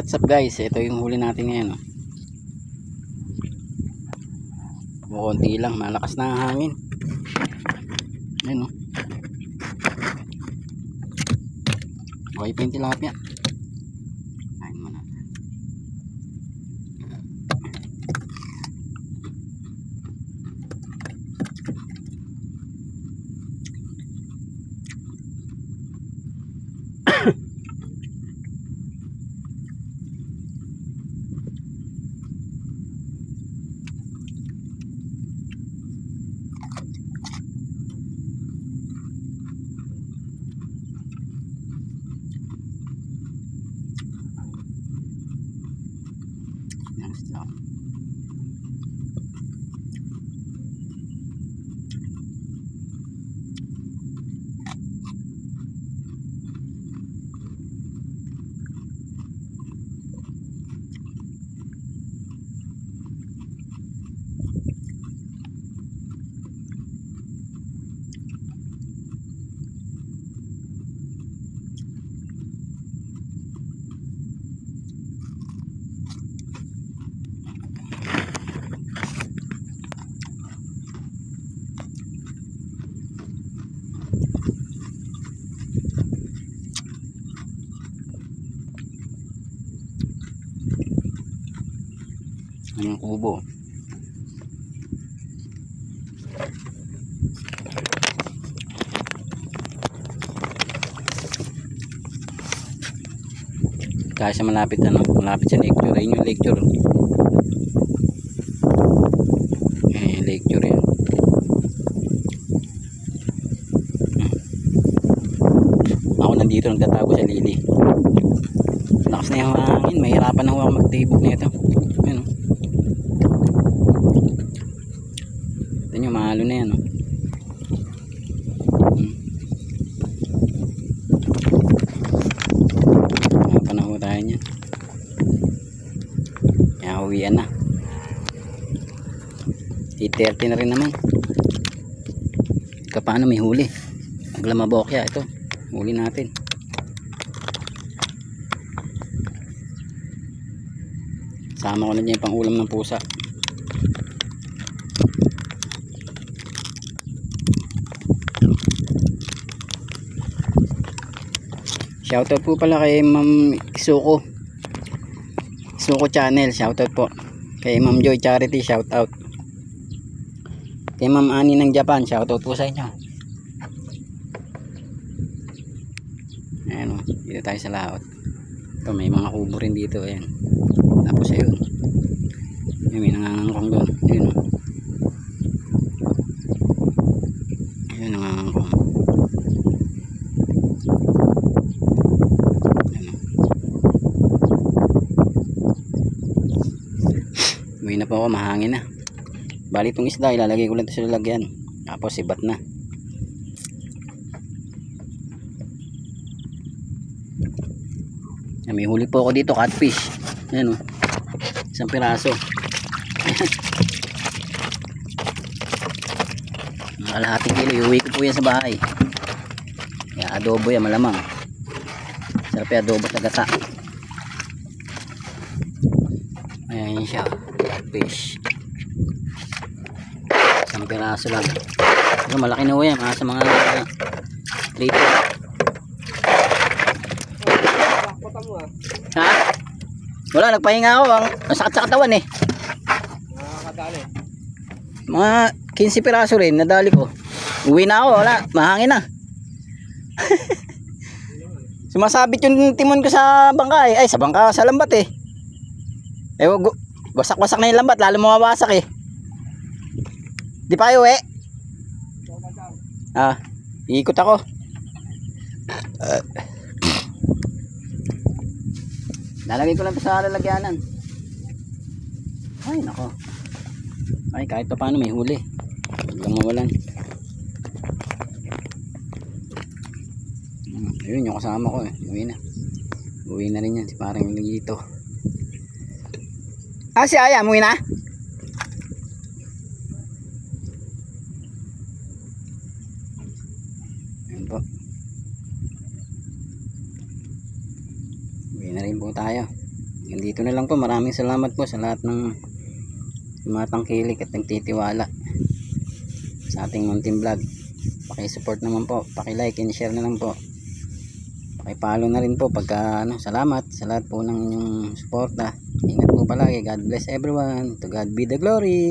what's up guys? Ito yung huli natin ngayon. Oh. Bukunti lang, malakas na ang hangin. Ayun oh. Okay pa yung tilapia. Ang kubo. Kaya sa malapit ano, malapit sa lecture. Ayun yung lecture. Ayun yung lecture yan. Hmm. Ako nandito nagtatago sa lili. Lakas na yung hangin. Mahirapan na ako magtibok nito. Ayun oh. Ito nyo, mahalo na yan. Oh. Hmm. Mga panahon tayo niyan. Kaya uwian na. 8.30 na rin naman. Kapaano may huli. Maglamabokya ito. Huli natin. Sama ko na dyan yung pang ulam ng pusa. Shoutout po pala kay Ma'am Isuko. Isuko channel, shoutout po. Kay Ma'am Joy Charity, shoutout. Kay Ma'am Ani ng Japan, shoutout po sa inyo. Ayan o, dito tayo sa laot. Ito, may mga kubo rin dito, ayan. Tapos ayun. Ayun, may nangangangkong doon. Ayun o. Ayun, nangangangkong. Ano. Uwi na po ako, mahangin na. Bali itong isda, ilalagay ko lang ito sa lalagyan. Tapos ibat na. May huli po ako dito, catfish. Ayan o. Isang piraso. Mga kalahating kilo, iuwi ko po yan sa bahay. Kaya adobo yan, malamang. Sarap yung adobo sa gata. Ayan siya. Fish. Isang piraso lang. Pero malaki na ho yan. Mga sa mga 3 Pata mo ah. Ha? Wala, nagpahinga ako. Ang, ang sakit sa katawan eh. Nakakadali. Mga 15 piraso rin, nadali ko. Uwi na ako, wala. Mahangin na. Sumasabit yung timon ko sa bangka eh. Ay, sa bangka, sa lambat eh. Eh, wasak-wasak na yung lambat, lalo mawawasak eh. Di pa kayo eh. Ah, iikot ako. Ah. Lalagay ko lang to sa lalagyanan. Ay, nako. Ay, kahit pa paano may huli. Huwag lang mawalan. Hmm, Ayun, yung kasama ko eh. Uwi na. Uwi na rin yan. Si parang dito. Ah, si Aya, uwi na? Ayun po. Uwi na rin po tayo. Ganito na lang po. Maraming salamat po sa lahat ng tumatangkilik at nagtitiwala sa ating munting vlog. Paki-support naman po. Paki-like and share na lang po. Paki-follow na rin po pagka ano, salamat sa lahat po ng inyong suporta. Ingat po palagi. God bless everyone. To God be the glory. Bye.